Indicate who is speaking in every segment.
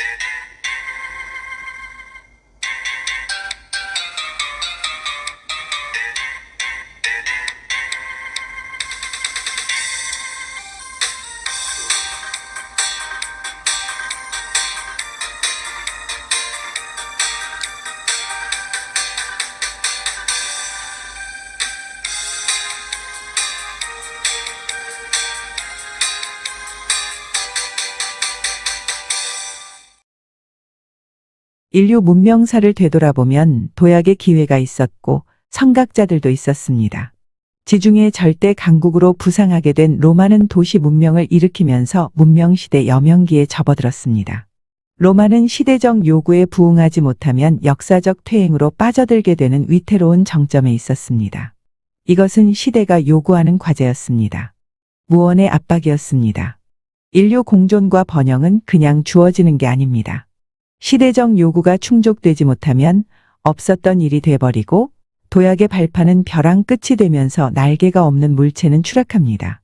Speaker 1: Thank you. 인류 문명사를 되돌아보면 도약의 기회가 있었고 성각자들도 있었습니다. 지중해 절대 강국으로 부상하게 된 로마는 도시 문명을 일으키면서 문명시대 여명기에 접어들었습니다. 로마는 시대적 요구에 부응하지 못하면 역사적 퇴행으로 빠져들게 되는 위태로운 정점에 있었습니다. 이것은 시대가 요구하는 과제였습니다. 무언의 압박이었습니다. 인류 공존과 번영은 그냥 주어지는 게 아닙니다. 시대적 요구가 충족되지 못하면 없었던 일이 돼버리고 도약의 발판은 벼랑 끝이 되면서 날개가 없는 물체는 추락합니다.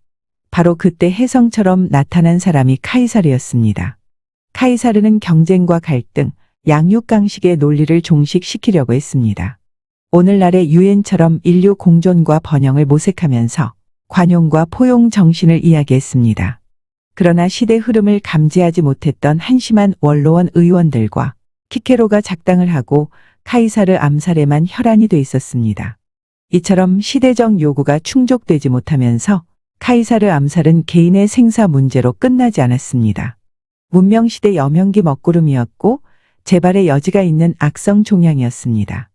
Speaker 1: 바로 그때 혜성처럼 나타난 사람이 카이사르였습니다. 카이사르는 경쟁과 갈등, 양육강식의 논리를 종식시키려고 했습니다. 오늘날의 유엔처럼 인류 공존과 번영을 모색하면서 관용과 포용 정신을 이야기했습니다. 그러나 시대 흐름을 감지하지 못했던 한심한 원로원 의원들과 키케로가 작당을 하고 카이사르 암살에만 혈안이 돼 있었습니다. 이처럼 시대적 요구가 충족되지 못하면서 카이사르 암살은 개인의 생사 문제로 끝나지 않았습니다. 문명시대 여명기 먹구름이었고 재발의 여지가 있는 악성 종양이었습니다.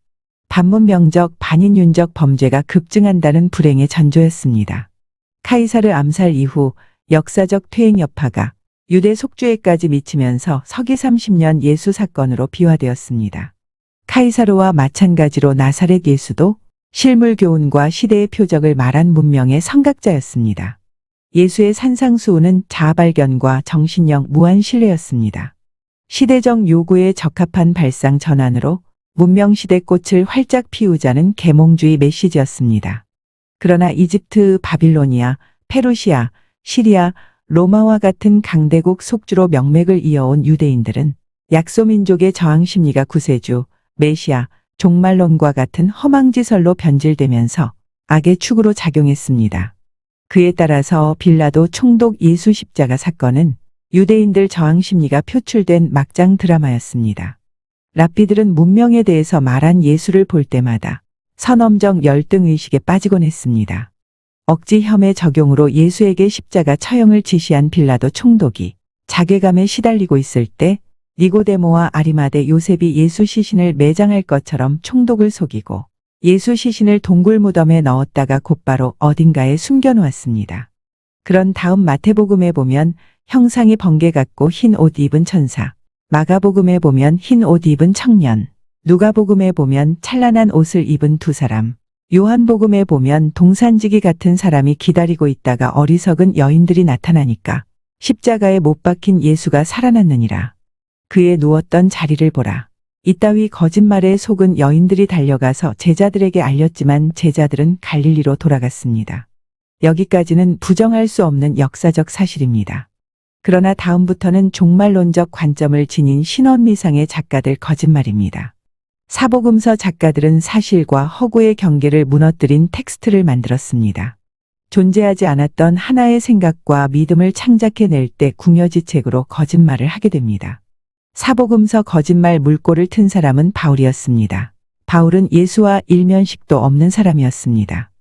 Speaker 1: 반문명적 반인윤적 범죄가 급증한다는 불행의 전조였습니다. 카이사르 암살 이후 역사적 퇴행 여파가 유대 속주에까지 미치면서 서기 30년 예수 사건으로 비화되었습니다. 카이사르와 마찬가지로 나사렛 예수도 실물 교훈과 시대의 표적을 말한 문명의 성각자였습니다. 예수의 산상수훈은 자아발견과 정신력 무한 신뢰였습니다. 시대적 요구에 적합한 발상 전환으로 문명시대 꽃을 활짝 피우자는 계몽주의 메시지였습니다. 그러나 이집트, 바빌로니아, 페르시아, 시리아, 로마와 같은 강대국 속주로 명맥을 이어온 유대인들은 약소민족의 저항 심리가 구세주, 메시아, 종말론과 같은 허망지설로 변질되면서 악의 축으로 작용했습니다. 그에 따라서 빌라도 총독 예수 십자가 사건은 유대인들 저항 심리가 표출된 막장 드라마였습니다. 랍비들은 문명에 대해서 말한 예수를 볼 때마다 선엄적 열등의식에 빠지곤 했습니다. 억지 혐의 적용으로 예수에게 십자가 처형을 지시한 빌라도 총독이 자괴감에 시달리고 있을 때 니고데모와 아리마대 요셉이 예수 시신을 매장할 것처럼 총독을 속이고 예수 시신을 동굴 무덤에 넣었다가 곧바로 어딘가에 숨겨놓았습니다. 그런 다음 마태복음에 보면 형상이 번개 같고 흰 옷 입은 천사, 마가복음에 보면 흰 옷 입은 청년, 누가복음에 보면 찬란한 옷을 입은 두 사람, 요한복음에 보면 동산지기 같은 사람이 기다리고 있다가 어리석은 여인들이 나타나니까 십자가에 못 박힌 예수가 살아났느니라. 그의 누웠던 자리를 보라. 이따위 거짓말에 속은 여인들이 달려가서 제자들에게 알렸지만 제자들은 갈릴리로 돌아갔습니다. 여기까지는 부정할 수 없는 역사적 사실입니다. 그러나 다음부터는 종말론적 관점을 지닌 신원미상의 작가들 거짓말입니다. 사복음서 작가들은 사실과 허구의 경계를 무너뜨린 텍스트를 만들었습니다. 존재하지 않았던 하나의 생각과 믿음을 창작해낼 때 궁여지책으로 거짓말을 하게 됩니다. 사복음서 거짓말 물꼬를 튼 사람은 바울이었습니다. 바울은 예수와 일면식도 없는 사람이었습니다.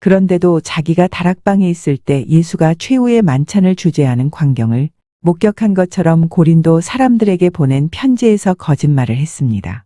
Speaker 1: 그런데도 자기가 다락방에 있을 때 예수가 최후의 만찬을 주재하는 광경을 목격한 것처럼 고린도 사람들에게 보낸 편지에서 거짓말을 했습니다.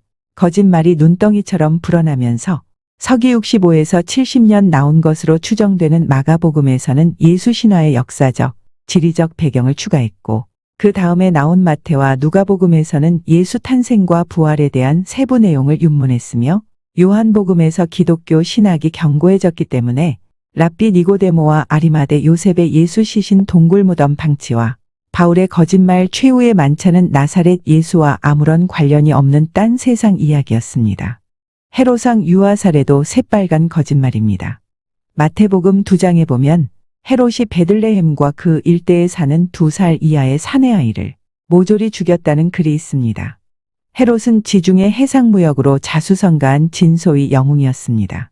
Speaker 1: 거짓말이 눈덩이처럼 불어나면서 서기 65에서 70년 나온 것으로 추정되는 마가복음에서는 예수 신화의 역사적, 지리적 배경을 추가했고 그 다음에 나온 마태와 누가복음에서는 예수 탄생과 부활에 대한 세부 내용을 윤문했으며 요한복음에서 기독교 신학이 견고해졌기 때문에 랍비 니고데모와 아리마대 요셉의 예수 시신 동굴 무덤 방치와 바울의 거짓말 최후의 만찬은 나사렛 예수와 아무런 관련이 없는 딴 세상 이야기였습니다. 헤로상 유아 사례도 새빨간 거짓말입니다. 마태복음 두 장에 보면 헤롯이 베들레헴과 그 일대에 사는 두 살 이하의 사내 아이를 모조리 죽였다는 글이 있습니다. 헤롯은 지중해 해상무역으로 자수성가한 진소의 영웅이었습니다.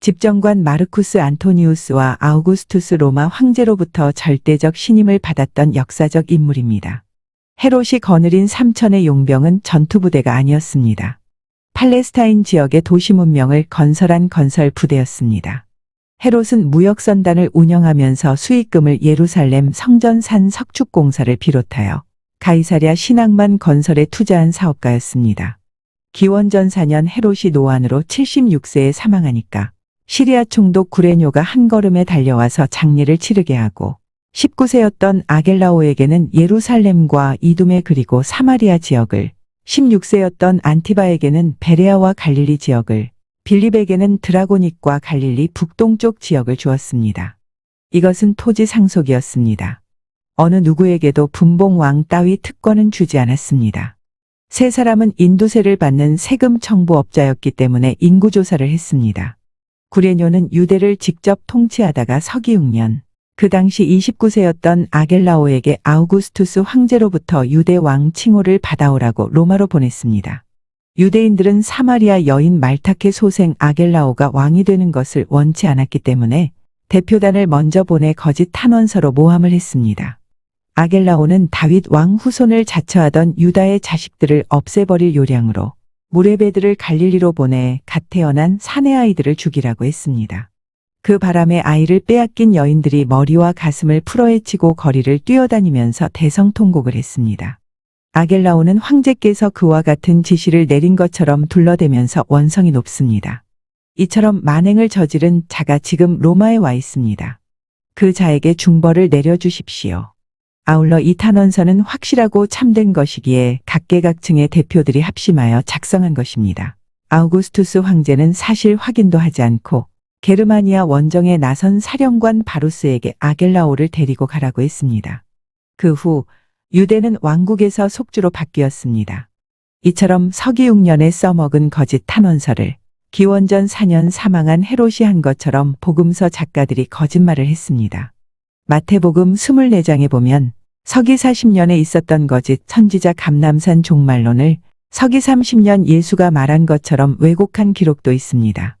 Speaker 1: 집정관 마르쿠스 안토니우스와 아우구스투스 로마 황제로부터 절대적 신임을 받았던 역사적 인물입니다. 헤롯이 거느린 삼천의 용병은 전투부대가 아니었습니다. 팔레스타인 지역의 도시 문명을 건설한 건설 부대였습니다. 헤롯은 무역선단을 운영하면서 수익금을 예루살렘 성전산 석축공사를 비롯하여 가이사랴 신앙만 건설에 투자한 사업가였습니다. 기원전 4년 헤롯이 노안으로 76세에 사망하니까 시리아 총독 구레뇨가 한 걸음에 달려와서 장례를 치르게 하고 19세였던 아겔라오에게는 예루살렘과 이둠에 그리고 사마리아 지역을 16세였던 안티바에게는 베레아와 갈릴리 지역을 빌립에게는 드라고닉과 갈릴리 북동쪽 지역을 주었습니다. 이것은 토지 상속이었습니다. 어느 누구에게도 분봉왕 따위 특권은 주지 않았습니다. 세 사람은 인두세를 받는 세금 청부업자였기 때문에 인구조사를 했습니다. 구레뇨는 유대를 직접 통치하다가 서기 6년, 그 당시 29세였던 아겔라오에게 아우구스투스 황제로부터 유대 왕 칭호를 받아오라고 로마로 보냈습니다. 유대인들은 사마리아 여인 말타케 소생 아겔라오가 왕이 되는 것을 원치 않았기 때문에 대표단을 먼저 보내 거짓 탄원서로 모함을 했습니다. 아겔라오는 다윗 왕 후손을 자처하던 유다의 자식들을 없애버릴 요량으로 무레베드를 갈릴리로 보내 갓 태어난 사내 아이들을 죽이라고 했습니다. 그 바람에 아이를 빼앗긴 여인들이 머리와 가슴을 풀어헤치고 거리를 뛰어다니면서 대성통곡을 했습니다. 아겔라오는 황제께서 그와 같은 지시를 내린 것처럼 둘러대면서 원성이 높습니다. 이처럼 만행을 저지른 자가 지금 로마에 와 있습니다. 그 자에게 중벌을 내려주십시오. 아울러 이 탄원서는 확실하고 참된 것이기에 각계각층의 대표들이 합심하여 작성한 것입니다. 아우구스투스 황제는 사실 확인도 하지 않고 게르마니아 원정에 나선 사령관 바루스에게 아겔라오를 데리고 가라고 했습니다. 그 후 유대는 왕국에서 속주로 바뀌었습니다. 이처럼 서기 6년에 써먹은 거짓 탄원서를 기원전 4년 사망한 헤롯이 한 것처럼 복음서 작가들이 거짓말을 했습니다. 마태복음 24장에 보면 서기 40년에 있었던 거짓 선지자 감남산 종말론을 서기 30년 예수가 말한 것처럼 왜곡한 기록도 있습니다.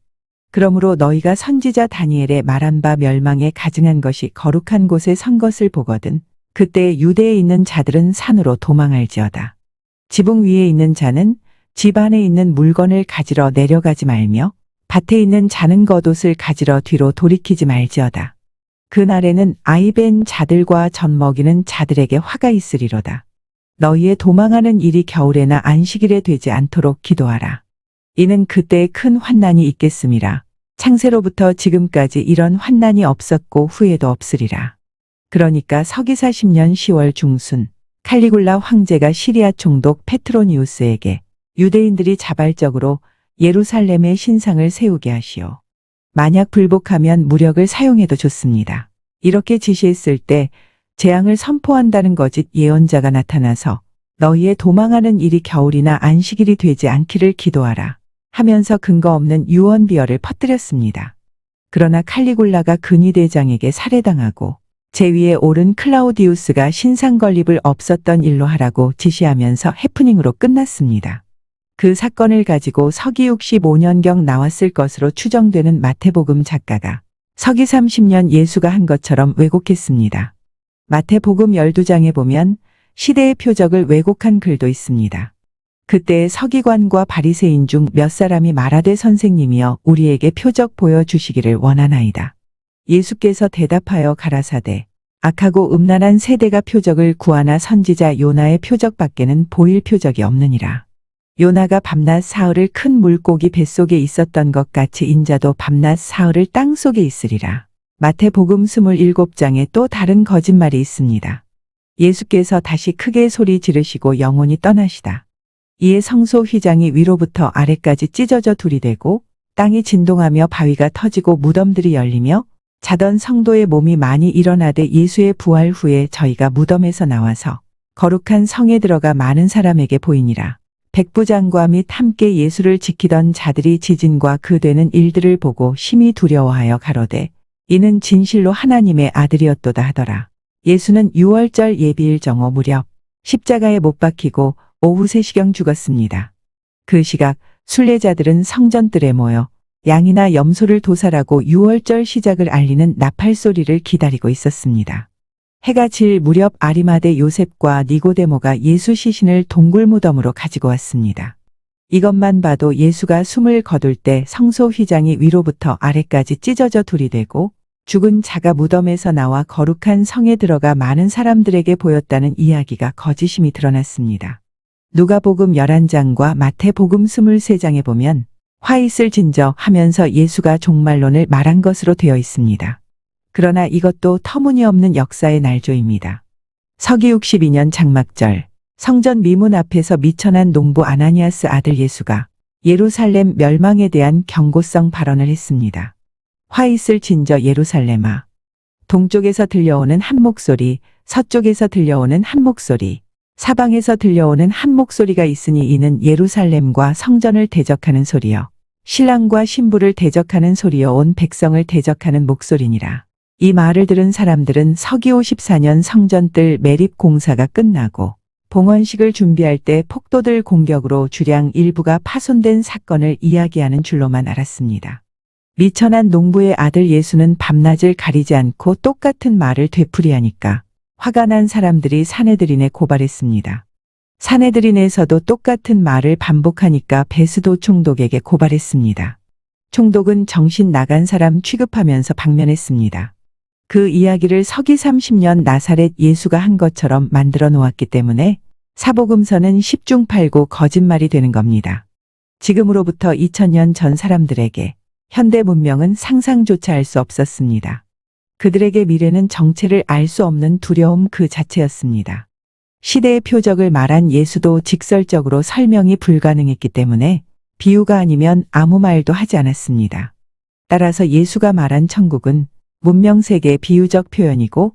Speaker 1: 그러므로 너희가 선지자 다니엘의 말한 바 멸망에 가증한 것이 거룩한 곳에 선 것을 보거든 그때 유대에 있는 자들은 산으로 도망할지어다. 지붕 위에 있는 자는 집 안에 있는 물건을 가지러 내려가지 말며 밭에 있는 자는 겉옷을 가지러 뒤로 돌이키지 말지어다. 그날에는 아이벤 자들과 젖 먹이는 자들에게 화가 있으리로다. 너희의 도망하는 일이 겨울에나 안식일에 되지 않도록 기도하라. 이는 그때에 큰 환난이 있겠음이라. 창세로부터 지금까지 이런 환난이 없었고 후에도 없으리라. 그러니까 서기사 10년 10월 중순 칼리굴라 황제가 시리아 총독 페트로니우스에게 유대인들이 자발적으로 예루살렘의 신상을 세우게 하시오. 만약 불복하면 무력을 사용해도 좋습니다. 이렇게 지시했을 때 재앙을 선포한다는 거짓 예언자가 나타나서 너희의 도망하는 일이 겨울이나 안식일이 되지 않기를 기도하라 하면서 근거 없는 유언비어를 퍼뜨렸습니다. 그러나 칼리굴라가 근위대장에게 살해당하고 제 위에 오른 클라우디우스가 신상 건립을 없었던 일로 하라고 지시하면서 해프닝으로 끝났습니다. 그 사건을 가지고 서기 65년경 나왔을 것으로 추정되는 마태복음 작가가 서기 30년 예수가 한 것처럼 왜곡했습니다. 마태복음 12장에 보면 시대의 표적을 왜곡한 글도 있습니다. 그때 서기관과 바리새인 중 몇 사람이 말하되 선생님이여 우리에게 표적 보여주시기를 원하나이다. 예수께서 대답하여 가라사대 악하고 음란한 세대가 표적을 구하나 선지자 요나의 표적밖에는 보일 표적이 없느니라. 요나가 밤낮 사흘을 큰 물고기 뱃속에 있었던 것 같이 인자도 밤낮 사흘을 땅 속에 있으리라. 마태복음 27장에 또 다른 거짓말이 있습니다. 예수께서 다시 크게 소리 지르시고 영혼이 떠나시다. 이에 성소 휘장이 위로부터 아래까지 찢어져 둘이 되고 땅이 진동하며 바위가 터지고 무덤들이 열리며 자던 성도의 몸이 많이 일어나되 예수의 부활 후에 저희가 무덤에서 나와서 거룩한 성에 들어가 많은 사람에게 보이니라. 백부장과 및 함께 예수를 지키던 자들이 지진과 그 되는 일들을 보고 심히 두려워하여 가로되 이는 진실로 하나님의 아들이었도다 하더라. 예수는 6월절 예비일 정오 무렵 십자가에 못 박히고 오후 3시경 죽었습니다. 그 시각 순례자들은 성전뜰에 모여 양이나 염소를 도살하고 6월절 시작을 알리는 나팔 소리를 기다리고 있었습니다. 해가 질 무렵 아리마대 요셉과 니고데모가 예수 시신을 동굴 무덤으로 가지고 왔습니다. 이것만 봐도 예수가 숨을 거둘 때 성소 휘장이 위로부터 아래까지 찢어져 둘이 되고 죽은 자가 무덤에서 나와 거룩한 성에 들어가 많은 사람들에게 보였다는 이야기가 거짓임이 드러났습니다. 누가복음 11장과 마태복음 23장에 보면 화이슬 진저 하면서 예수가 종말론을 말한 것으로 되어 있습니다. 그러나 이것도 터무니없는 역사의 날조입니다. 서기 62년 장막절 성전 미문 앞에서 미천한 농부 아나니아스 아들 예수가 예루살렘 멸망에 대한 경고성 발언을 했습니다. 화이슬 진저 예루살렘아 동쪽에서 들려오는 한 목소리 서쪽에서 들려오는 한 목소리 사방에서 들려오는 한 목소리가 있으니 이는 예루살렘과 성전을 대적하는 소리요. 신랑과 신부를 대적하는 소리요. 온 백성을 대적하는 목소리니라. 이 말을 들은 사람들은 서기 54년 성전뜰 매립 공사가 끝나고 봉헌식을 준비할 때 폭도들 공격으로 주량 일부가 파손된 사건을 이야기하는 줄로만 알았습니다. 미천한 농부의 아들 예수는 밤낮을 가리지 않고 똑같은 말을 되풀이하니까 화가 난 사람들이 사내들인에 고발했습니다. 사내들인에서도 똑같은 말을 반복하니까 베스도 총독에게 고발했습니다. 총독은 정신 나간 사람 취급하면서 방면했습니다. 그 이야기를 서기 30년 나사렛 예수가 한 것처럼 만들어 놓았기 때문에 사복음서는 10중 8구 거짓말이 되는 겁니다. 지금으로부터 2000년 전 사람들에게 현대 문명은 상상조차 할 수 없었습니다. 그들에게 미래는 정체를 알 수 없는 두려움 그 자체였습니다. 시대의 표적을 말한 예수도 직설적으로 설명이 불가능했기 때문에 비유가 아니면 아무 말도 하지 않았습니다. 따라서 예수가 말한 천국은 문명세계의 비유적 표현이고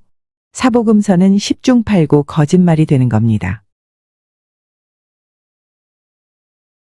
Speaker 1: 사복음서는 10중 8구 거짓말이 되는 겁니다.